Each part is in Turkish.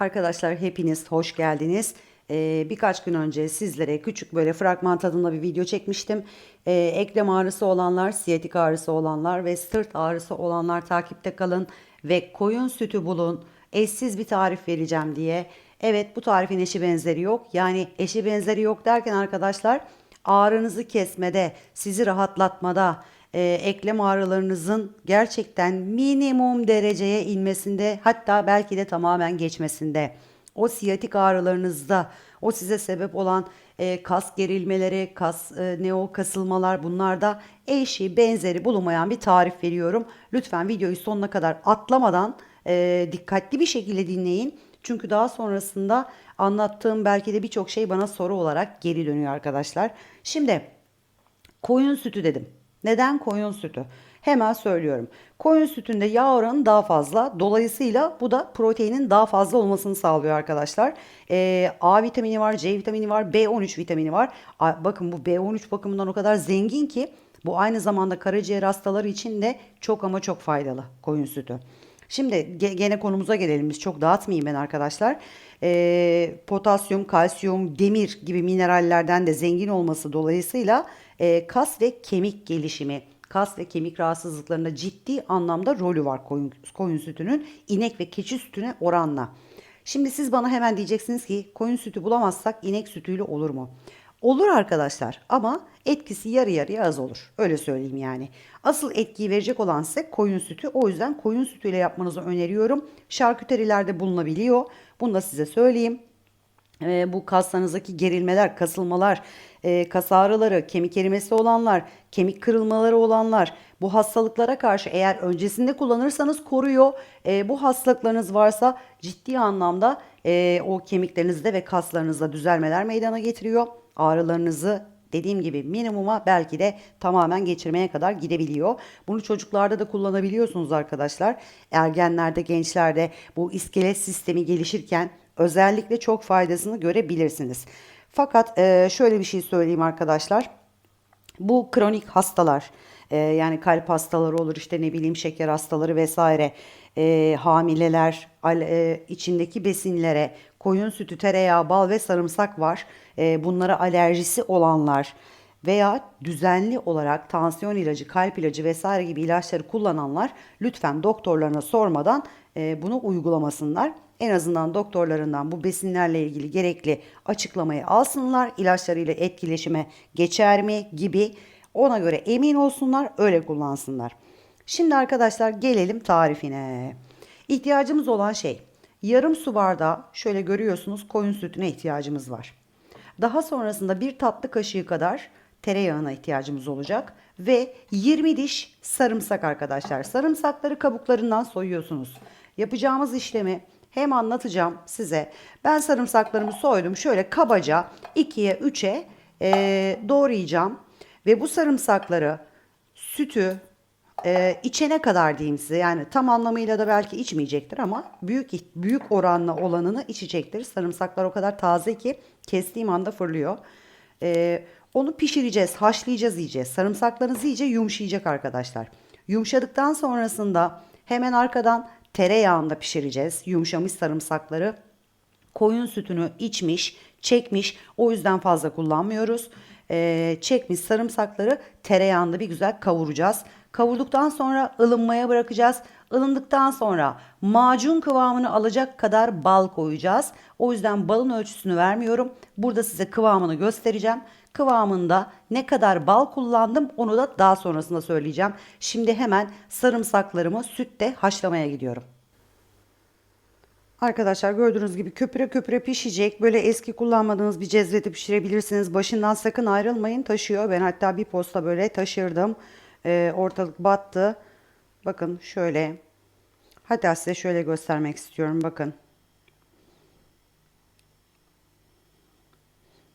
Arkadaşlar hepiniz hoş geldiniz. Ee, birkaç gün önce sizlere küçük böyle fragman tadında bir video çekmiştim. Ee, eklem ağrısı olanlar, siyatik ağrısı olanlar ve sırt ağrısı olanlar takipte kalın. Ve koyun sütü bulun. Eşsiz bir tarif vereceğim diye. Evet bu tarifin eşi benzeri yok. Yani eşi benzeri yok derken arkadaşlar ağrınızı kesmede, sizi rahatlatmada, e, eklem ağrılarınızın gerçekten minimum dereceye inmesinde hatta belki de tamamen geçmesinde o siyatik ağrılarınızda o size sebep olan e, kas gerilmeleri, kas e, neo kasılmalar bunlarda eşi benzeri bulunmayan bir tarif veriyorum. Lütfen videoyu sonuna kadar atlamadan e, dikkatli bir şekilde dinleyin. Çünkü daha sonrasında anlattığım belki de birçok şey bana soru olarak geri dönüyor arkadaşlar. Şimdi Koyun sütü dedim. Neden koyun sütü? Hemen söylüyorum. Koyun sütünde yağ oranı daha fazla. Dolayısıyla bu da proteinin daha fazla olmasını sağlıyor arkadaşlar. Ee, A vitamini var, C vitamini var, B13 vitamini var. A- bakın bu B13 bakımından o kadar zengin ki bu aynı zamanda karaciğer hastaları için de çok ama çok faydalı koyun sütü. Şimdi ge- gene konumuza gelelim. Biz çok dağıtmayayım ben arkadaşlar. Ee, potasyum, kalsiyum, demir gibi minerallerden de zengin olması dolayısıyla e, kas ve kemik gelişimi, kas ve kemik rahatsızlıklarında ciddi anlamda rolü var koyun, koyun sütünün inek ve keçi sütüne oranla. Şimdi siz bana hemen diyeceksiniz ki koyun sütü bulamazsak inek sütüyle olur mu? Olur arkadaşlar ama etkisi yarı yarıya az olur. Öyle söyleyeyim yani. Asıl etkiyi verecek olan ise koyun sütü. O yüzden koyun sütüyle yapmanızı öneriyorum. Şarküterilerde bulunabiliyor. Bunu da size söyleyeyim. Ee, bu kaslarınızdaki gerilmeler, kasılmalar, e, kas ağrıları, kemik erimesi olanlar, kemik kırılmaları olanlar bu hastalıklara karşı eğer öncesinde kullanırsanız koruyor. E, bu hastalıklarınız varsa ciddi anlamda e, o kemiklerinizde ve kaslarınızda düzelmeler meydana getiriyor. Ağrılarınızı dediğim gibi minimuma belki de tamamen geçirmeye kadar gidebiliyor. Bunu çocuklarda da kullanabiliyorsunuz arkadaşlar. Ergenlerde, gençlerde bu iskelet sistemi gelişirken özellikle çok faydasını görebilirsiniz. Fakat e, şöyle bir şey söyleyeyim arkadaşlar. Bu kronik hastalar e, yani kalp hastaları olur işte ne bileyim şeker hastaları vesaire e, hamileler al- e, içindeki besinlere koyun sütü tereyağı bal ve sarımsak var E, bunlara alerjisi olanlar veya düzenli olarak tansiyon ilacı kalp ilacı vesaire gibi ilaçları kullananlar lütfen doktorlarına sormadan e, bunu uygulamasınlar. En azından doktorlarından bu besinlerle ilgili gerekli açıklamayı alsınlar. İlaçlarıyla etkileşime geçer mi gibi ona göre emin olsunlar, öyle kullansınlar. Şimdi arkadaşlar gelelim tarifine. İhtiyacımız olan şey yarım su bardağı şöyle görüyorsunuz koyun sütüne ihtiyacımız var. Daha sonrasında bir tatlı kaşığı kadar tereyağına ihtiyacımız olacak ve 20 diş sarımsak arkadaşlar. Sarımsakları kabuklarından soyuyorsunuz. Yapacağımız işlemi hem anlatacağım size. Ben sarımsaklarımı soydum. Şöyle kabaca 2'ye 3'e e, doğrayacağım. Ve bu sarımsakları sütü e, içene kadar diyeyim size. Yani tam anlamıyla da belki içmeyecektir ama büyük büyük oranla olanını içecektir. Sarımsaklar o kadar taze ki kestiğim anda fırlıyor. E, onu pişireceğiz, haşlayacağız yiyeceğiz. Sarımsaklarınız iyice yumuşayacak arkadaşlar. Yumuşadıktan sonrasında hemen arkadan tereyağında pişireceğiz. Yumuşamış sarımsakları koyun sütünü içmiş, çekmiş. O yüzden fazla kullanmıyoruz. Ee, çekmiş sarımsakları tereyağında bir güzel kavuracağız. Kavurduktan sonra ılınmaya bırakacağız. Ilındıktan sonra macun kıvamını alacak kadar bal koyacağız. O yüzden balın ölçüsünü vermiyorum. Burada size kıvamını göstereceğim. Kıvamında ne kadar bal kullandım onu da daha sonrasında söyleyeceğim. Şimdi hemen sarımsaklarımı sütte haşlamaya gidiyorum. Arkadaşlar gördüğünüz gibi köpüre köpüre pişecek. Böyle eski kullanmadığınız bir cezvede pişirebilirsiniz. Başından sakın ayrılmayın taşıyor. Ben hatta bir posta böyle taşırdım. Ee, ortalık battı. Bakın şöyle. Hatta size şöyle göstermek istiyorum. Bakın.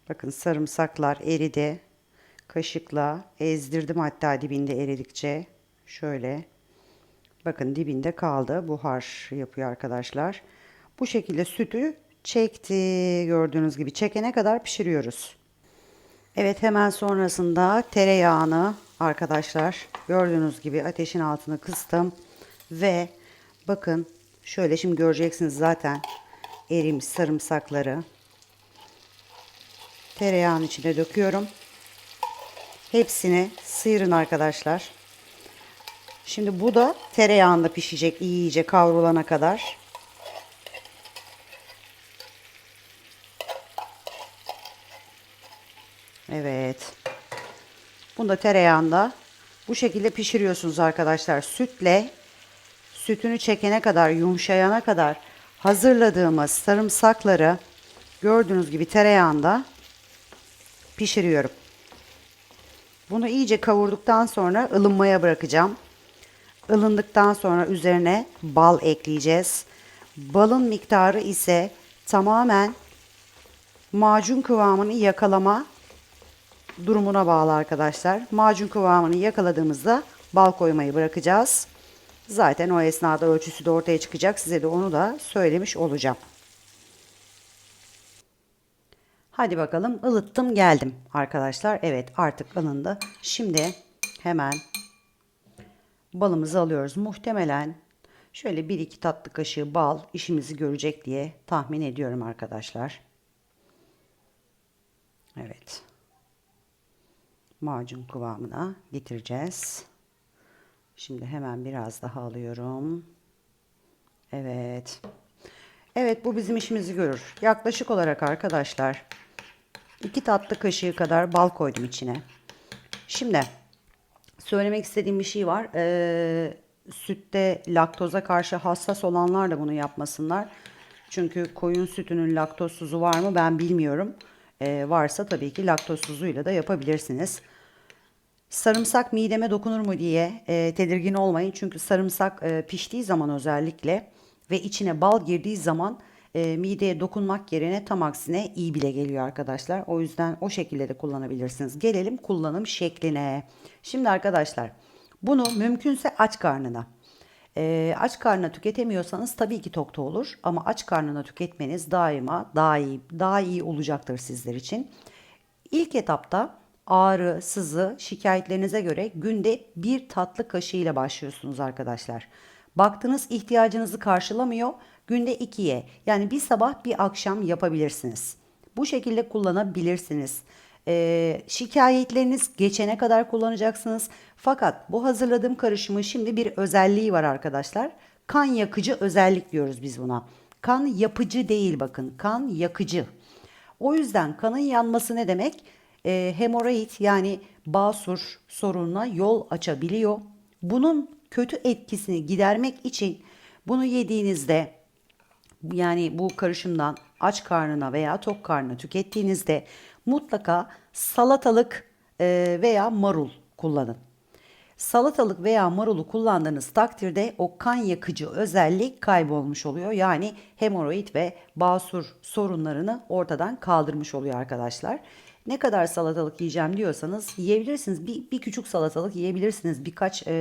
Bakın sarımsaklar eridi. Kaşıkla ezdirdim hatta dibinde eridikçe. Şöyle. Bakın dibinde kaldı. Buhar yapıyor arkadaşlar. Bu şekilde sütü çekti. Gördüğünüz gibi çekene kadar pişiriyoruz. Evet hemen sonrasında tereyağını arkadaşlar gördüğünüz gibi ateşin altına kıstım. Ve bakın şöyle şimdi göreceksiniz zaten erimiş sarımsakları tereyağın içine döküyorum. Hepsini sıyırın arkadaşlar. Şimdi bu da tereyağında pişecek iyice kavrulana kadar. Evet. Bunu da tereyağında bu şekilde pişiriyorsunuz arkadaşlar. Sütle sütünü çekene kadar, yumuşayana kadar hazırladığımız sarımsakları gördüğünüz gibi tereyağında pişiriyorum. Bunu iyice kavurduktan sonra ılınmaya bırakacağım. Ilındıktan sonra üzerine bal ekleyeceğiz. Balın miktarı ise tamamen macun kıvamını yakalama durumuna bağlı arkadaşlar. Macun kıvamını yakaladığımızda bal koymayı bırakacağız. Zaten o esnada ölçüsü de ortaya çıkacak. Size de onu da söylemiş olacağım. Hadi bakalım ılıttım geldim arkadaşlar. Evet artık ılındı. Şimdi hemen balımızı alıyoruz. Muhtemelen şöyle 1-2 tatlı kaşığı bal işimizi görecek diye tahmin ediyorum arkadaşlar. Evet. Macun kıvamına getireceğiz. Şimdi hemen biraz daha alıyorum. Evet. Evet bu bizim işimizi görür. Yaklaşık olarak arkadaşlar 2 tatlı kaşığı kadar bal koydum içine. Şimdi söylemek istediğim bir şey var. Ee, sütte laktoza karşı hassas olanlar da bunu yapmasınlar. Çünkü koyun sütünün laktozsuzu var mı ben bilmiyorum. Ee, varsa tabii ki laktozsuzuyla da yapabilirsiniz. Sarımsak mideme dokunur mu diye e, tedirgin olmayın. Çünkü sarımsak e, piştiği zaman özellikle ve içine bal girdiği zaman e, mideye dokunmak yerine tam aksine iyi bile geliyor arkadaşlar. O yüzden o şekilde de kullanabilirsiniz. Gelelim kullanım şekline. Şimdi arkadaşlar bunu mümkünse aç karnına. E, aç karnına tüketemiyorsanız tabii ki tokta olur ama aç karnına tüketmeniz daima daha iyi, daha iyi olacaktır sizler için. İlk etapta ağrı, sızı şikayetlerinize göre günde bir tatlı kaşığı ile başlıyorsunuz arkadaşlar. Baktınız ihtiyacınızı karşılamıyor. Günde ikiye yani bir sabah bir akşam yapabilirsiniz. Bu şekilde kullanabilirsiniz. Ee, şikayetleriniz geçene kadar kullanacaksınız. Fakat bu hazırladığım karışımın şimdi bir özelliği var arkadaşlar. Kan yakıcı özellik diyoruz biz buna. Kan yapıcı değil bakın. Kan yakıcı. O yüzden kanın yanması ne demek? E, hemoroid yani basur sorununa yol açabiliyor. Bunun kötü etkisini gidermek için bunu yediğinizde yani bu karışımdan aç karnına veya tok karnına tükettiğinizde mutlaka salatalık e, veya marul kullanın. Salatalık veya marulu kullandığınız takdirde o kan yakıcı özellik kaybolmuş oluyor. Yani hemoroid ve basur sorunlarını ortadan kaldırmış oluyor arkadaşlar. Ne kadar salatalık yiyeceğim diyorsanız yiyebilirsiniz. Bir, bir küçük salatalık yiyebilirsiniz. Birkaç e,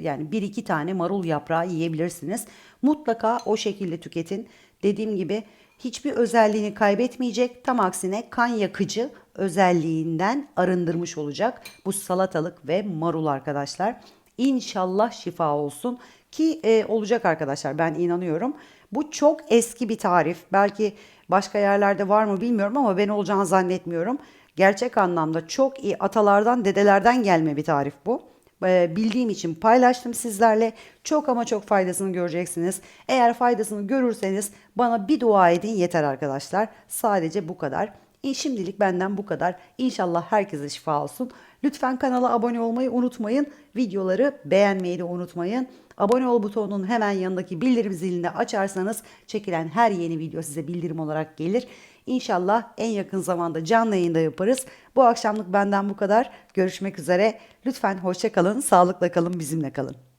yani bir iki tane marul yaprağı yiyebilirsiniz. Mutlaka o şekilde tüketin. Dediğim gibi hiçbir özelliğini kaybetmeyecek. Tam aksine kan yakıcı özelliğinden arındırmış olacak bu salatalık ve marul arkadaşlar. İnşallah şifa olsun ki e, olacak arkadaşlar ben inanıyorum. Bu çok eski bir tarif. Belki başka yerlerde var mı bilmiyorum ama ben olacağını zannetmiyorum. Gerçek anlamda çok iyi atalardan dedelerden gelme bir tarif bu. Ee, bildiğim için paylaştım sizlerle. Çok ama çok faydasını göreceksiniz. Eğer faydasını görürseniz bana bir dua edin yeter arkadaşlar. Sadece bu kadar. E, şimdilik benden bu kadar. İnşallah herkese şifa olsun. Lütfen kanala abone olmayı unutmayın. Videoları beğenmeyi de unutmayın. Abone ol butonunun hemen yanındaki bildirim zilini açarsanız çekilen her yeni video size bildirim olarak gelir. İnşallah en yakın zamanda canlı yayında yaparız. Bu akşamlık benden bu kadar. Görüşmek üzere. Lütfen hoşça kalın, sağlıkla kalın, bizimle kalın.